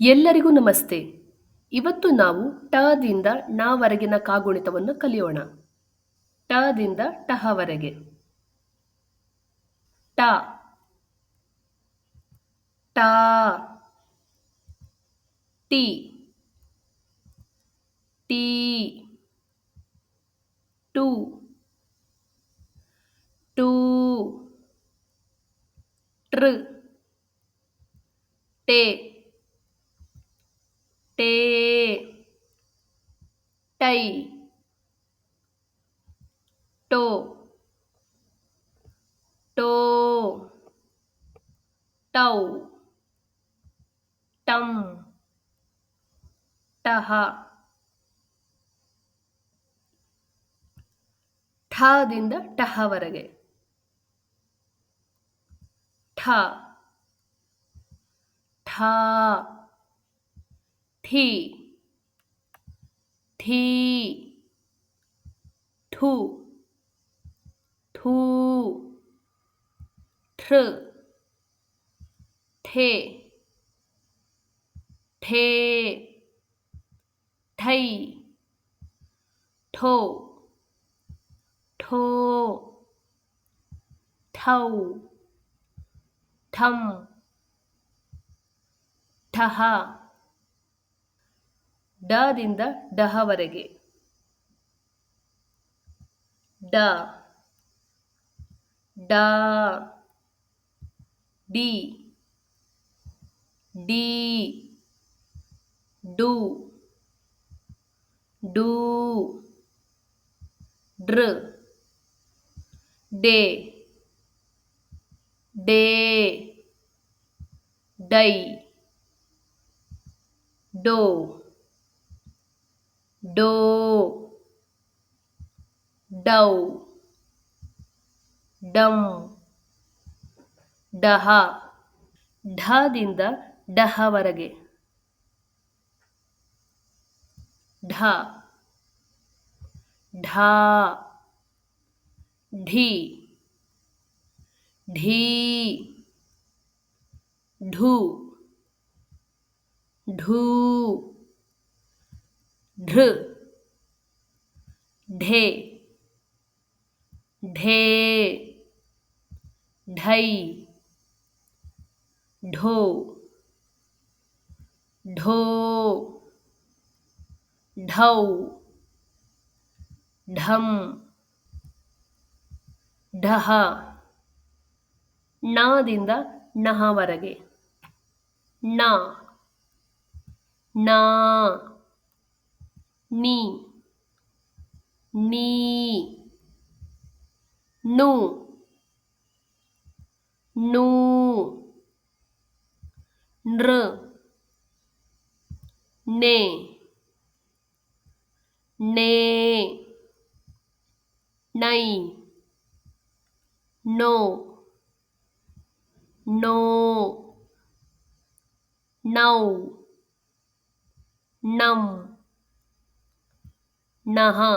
ಎಲ್ಲರಿಗೂ ನಮಸ್ತೆ. ಇವತ್ತು ನಾವು ಟದಿಂದ ನಾವರೆಗಿನ ಕಾಗುಣಿತವನ್ನು ಕಲಿಯೋಣ. ಟದಿಂದ ಟಹವರೆಗೆ ಟ ಟ. ಟಿ. ಟಿ. ಟು. ಟು. ಟ್ರ್ ಟೇ. ಟೇ ಟೈ ಟೋ ಟೋ ಟೌ ಟಂ ಟಹ ಠದಿಂದ ಟಹವರೆಗೆ ಠ ಠ 티, 티, 투, 투, 트르, 테, 테, 타이, 토, 토, 타우, 탐, 타하, ಡದಿಂದ ಡಹವರೆಗೆ ಡ. ಡ. ಡಿ. ಡಿ. ಡು. ಡು. ಡ್ರ್. ಡೇ. ಡೇ. ಡೈ. ಡೋ. ಡೋ ಡೌ ಡಂ ಡಹ ಢದಿಂದ ಡಹವರೆಗೆ ಢ ಢ ಢಿ ಢೀ ಢು ಢೂ ಢೃ ಢೇ ಢೇ ಢೈ ಢೋ ಢೋ ಢೌ ಢಂ ಢಹ ಣದಿಂದ ಣಹವರೆಗೆ ಣ ನ நீ நீ நூ நூ நृ நே நே நை நோ நோ நௌ நம் नहा